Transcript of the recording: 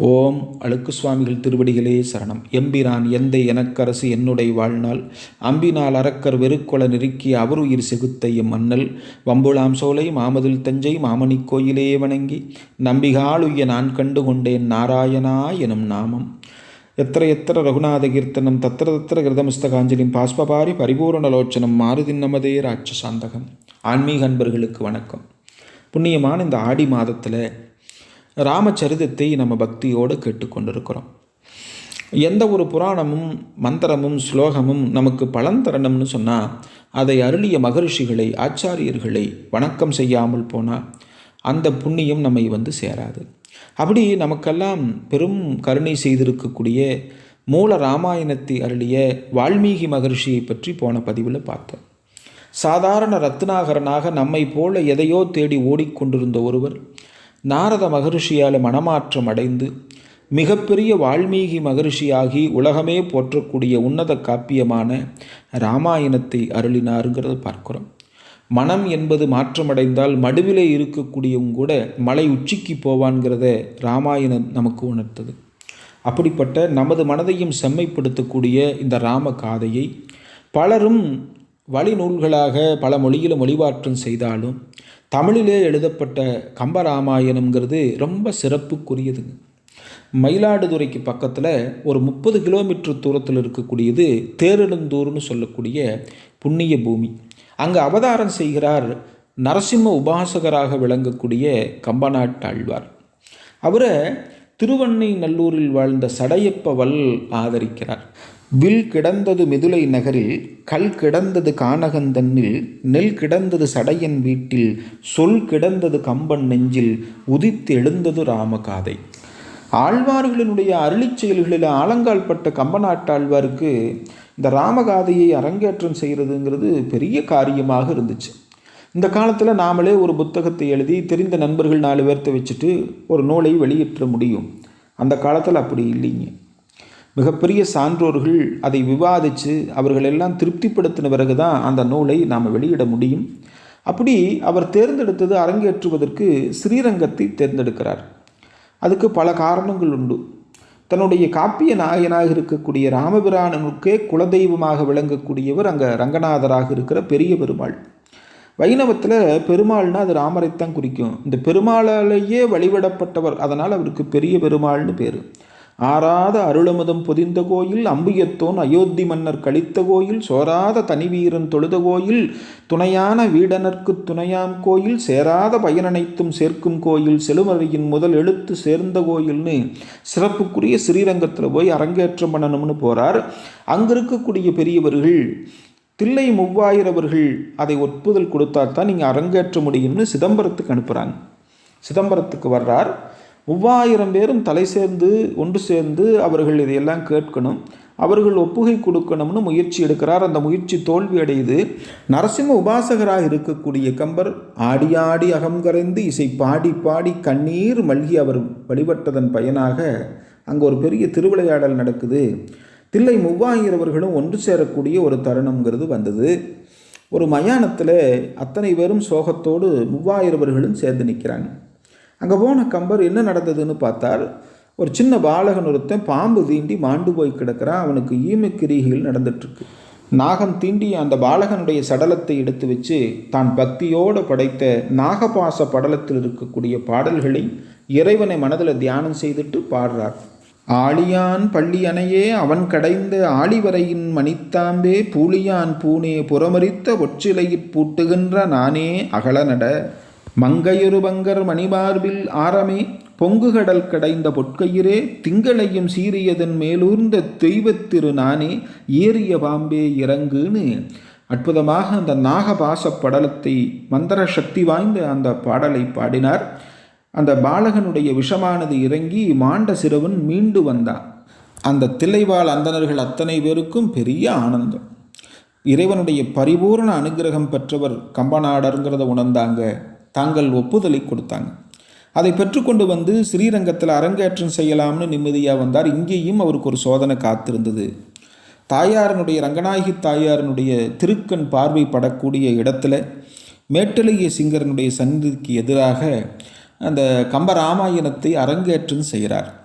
ஓம் அழுக்கு சுவாமிகள் திருவடிகளே சரணம். எம்பிரான் எந்தை எனக்கரசு என்னுடைய வாழ்நாள். அம்பினால் அரக்கர் வெறுக்கொல நெருக்கி அவருயிர் செகுத்தைய மன்னல். வம்புளாம் சோலை மாமதில் தஞ்சை மாமணி கோயிலே வணங்கி. நம்பிகாளுய நான் கண்டு கொண்டேன் நாராயணா எனும் நாமம். எத்திர எத்திர ரகுநாத கீர்த்தனம் தத்திர தத்திர கிருதமஸ்தகாஞ்சலிம் பாஸ்பபாரி பரிபூரணலோச்சனம் மாருதின் நமதே ராட்சசாந்தகம் ஆன்மீக அன்பர்களுக்கு வணக்கம். புண்ணியமான இந்த ஆடி மாதத்தில் ராமச்சரிதத்தை நம்ம பக்தியோடு கேட்டுக்கொண்டிருக்கிறோம். எந்த ஒரு புராணமும் மந்திரமும் ஸ்லோகமும் நமக்கு பலன் தரணும்னு சொன்னால் அதை அருளிய மகரிஷிகளை ஆச்சாரியர்களை வணக்கம் செய்யாமல் போனால் அந்த புண்ணியம் நம்மை வந்து சேராது. அப்படி நமக்கெல்லாம் பெரும் கருணை செய்திருக்கக்கூடிய மூல ராமாயணத்தை அருளிய வால்மீகி மகரிஷியை பற்றி போன பதிவில் பார்த்தோம். சாதாரண ரத்னாகரனாக நம்மை போல எதையோ தேடி ஓடிக்கொண்டிருந்த ஒருவர் நாரத மகரிஷியால் மனமாற்றம் அடைந்து மிகப்பெரிய வால்மீகி மகரிஷியாகி உலகமே போற்றக்கூடிய உன்னத காப்பியமான ராமாயணத்தை அருளினாருங்கிறத பார்க்குறோம். மனம் என்பது மாற்றமடைந்தால் மடுவிலே இருக்கக்கூடியவங்க கூட மலை உச்சிக்கு போவான்கிறத ராமாயணம் நமக்கு உணர்த்தது. அப்படிப்பட்ட நமது மனதையும் செம்மைப்படுத்தக்கூடிய இந்த ராம காதையை பலரும் வழிநூல்களாக பல மொழியில் மொழிமாற்றம் செய்தாலும் தமிழிலே எழுதப்பட்ட கம்பராமாயணம்ங்கிறது ரொம்ப சிறப்புக்குரியதுங்க. மயிலாடுதுறைக்கு பக்கத்தில் ஒரு முப்பது கிலோமீட்டர் தூரத்தில் இருக்கக்கூடியது தேரெழுந்தூர்னு சொல்லக்கூடிய புண்ணிய பூமி. அங்கே அவதாரம் செய்கிறார் நரசிம்ம உபாசகராக விளங்கக்கூடிய கம்பநாட்டாழ்வார் அவரை திருவண்ணை நல்லூரில் வாழ்ந்த சடையப்பவல் ஆதரிக்கிறார். வில் கிடந்தது மிதுளை நகரில் கல் கிடந்தது கானகந்தன்னில் நெல் கிடந்தது சடையன் வீட்டில் சொல் கிடந்தது கம்பன் நெஞ்சில் உதித்து எழுந்தது ராமகாதை. ஆழ்வார்களினுடைய அருளிச் செயல்களில் ஆலங்கால் பட்ட கம்பநாட்டாழ்வாருக்கு இந்த ராமகாதையை அரங்கேற்றம் செய்கிறதுங்கிறது பெரிய காரியமாக இருந்துச்சு. இந்த காலத்தில் நாமளே ஒரு புத்தகத்தை எழுதி தெரிந்த நண்பர்கள் நாலு பேர்த்த வச்சுட்டு ஒரு நூலை வெளியிட்ட முடியும். அந்த காலத்தில் அப்படி இல்லைங்க. மிகப்பெரிய சான்றோர்கள் அதை விவாதித்து அவர்களெல்லாம் திருப்திப்படுத்தின பிறகு தான் அந்த நூலை நாம் வெளியிட முடியும். அப்படி அவர் தேர்ந்தெடுத்தது அரங்கேற்றுவதற்கு ஸ்ரீரங்கத்தை தேர்ந்தெடுக்கிறார். அதுக்கு பல காரணங்கள் உண்டு. தன்னுடைய காப்பிய நாயனாக இருக்கக்கூடிய ராமபிரானனுக்கே குலதெய்வமாக விளங்கக்கூடியவர் அங்கே ரங்கநாதராக இருக்கிற பெரிய பெருமாள். வைணவத்தில் பெருமாள்னா அது ராமரைத்தான் குறிக்கும். இந்த பெருமாளாலேயே வழிபடப்பட்டவர் அதனால் அவருக்கு பெரிய பெருமாள்னு பேர். ஆறாத அருளமுதம் பொதிந்த கோயில் அம்பியத்தோன் அயோத்தி மன்னர் கழித்த கோயில் சோராத தனிவீரன் தொழுத கோயில் துணையான வீடனர்க்கு துணையாம் கோயில் சேராத பயனனைத்தும் சேர்க்கும் கோயில் செழுமறையின் முதல் எழுத்து சேர்ந்த கோயில்னு சிறப்புக்குரிய ஸ்ரீரங்கத்தில் போய் அரங்கேற்றம் பண்ணணும்னு போகிறார் அங்கே இருக்கக்கூடிய பெரியவர்கள் தில்லை மூவாயிரவர்கள் அதை ஒப்புதல் கொடுத்தா தான் நீங்கள் அரங்கேற்ற முடியும்னு சிதம்பரத்துக்கு அனுப்புகிறாங்க சிதம்பரத்துக்கு வர்றார். மூவாயிரம் பேரும் தலை சேர்ந்து ஒன்று சேர்ந்து அவர்கள் இதையெல்லாம் கேட்கணும். அவர்கள் ஒப்புகை கொடுக்கணும்னு முயற்சி எடுக்கிறார். அந்த முயற்சி தோல்வி அடையுது நரசிம்ம உபாசகராக இருக்கக்கூடிய கம்பர் ஆடி ஆடி அகங்கரைந்து இசை பாடி பாடி கண்ணீர் மல்கி அவர் வழிபட்டதன் பயனாக அங்கே ஒரு பெரிய திருவிளையாடல் நடக்குது. தில்லை மூவாயிரவர்களும் ஒன்று சேரக்கூடிய ஒரு தருணங்கிறது வந்தது. ஒரு மயானத்தில் அத்தனை பேரும் சோகத்தோடு மூவாயிரவர்களும் சேர்ந்து நிற்கிறாங்க. அங்கே போன கம்பர் என்ன நடந்ததுன்னு பார்த்தால் ஒரு சின்ன பாலகன் ஒருத்தன் பாம்பு தீண்டி மாண்டு போய் கிடக்கிறான் அவனுக்கு ஈமக்கிரிகைகள் நடந்துட்டுருக்கு. நாகம் தீண்டி அந்த பாலகனுடைய சடலத்தை எடுத்து வச்சு தான் பக்தியோடு படைத்த நாகபாச படலத்தில் இருக்கக்கூடிய பாடல்களை இறைவனை மனதில் தியானம் செய்துட்டு பாடுறார். ஆழியான் பள்ளி அணையே அவன் கடைந்த ஆழிவரையின் மணித்தாம்பே பூலியான் பூனே புறமரித்த ஒற்றிலையிற் பூட்டுகின்ற நானே அகலநட மங்கையொரு பங்கர் மணிமார்பில் ஆரமே பொங்குகடல் கடைந்த பொற்கையிரே திங்களையும் சீரியதன் மேலூர்ந்த தெய்வத்திரு நானே ஏறிய பாம்பே இறங்குன்னு. அற்புதமாக அந்த நாகபாச படலத்தை மந்திர சக்தி வாய்ந்த அந்த பாடலை பாடினார். அந்த பாலகனுடைய விஷமானது இறங்கி மாண்ட சிறுவன் மீண்டு வந்தான். அந்த தில்லைவாழ் அந்தணர்கள் அத்தனை பேருக்கும் பெரிய ஆனந்தம். இறைவனுடைய பரிபூர்ண அனுகிரகம் பெற்றவர் கம்பநாடருங்கிறத உணர்ந்தாங்க. தாங்கள் ஒப்புதலை கொடுத்தாங்க. அதை பெற்றுக்கொண்டு வந்து ஸ்ரீரங்கத்தில் அரங்கேற்றம் செய்யலாம்னு நிம்மதியாக வந்தார். இங்கேயும் அவருக்கு ஒரு சோதனை காத்திருந்தது. தாயாரனுடைய ரங்கநாயகி தாயாரனுடைய திருக்கண் பார்வை படக்கூடிய இடத்துல மேட்டலைய சிங்கரனுடைய சந்நிதிக்கு எதிராக அந்த கம்பராமாயணத்தை அரங்கேற்றம் செய்கிறார்.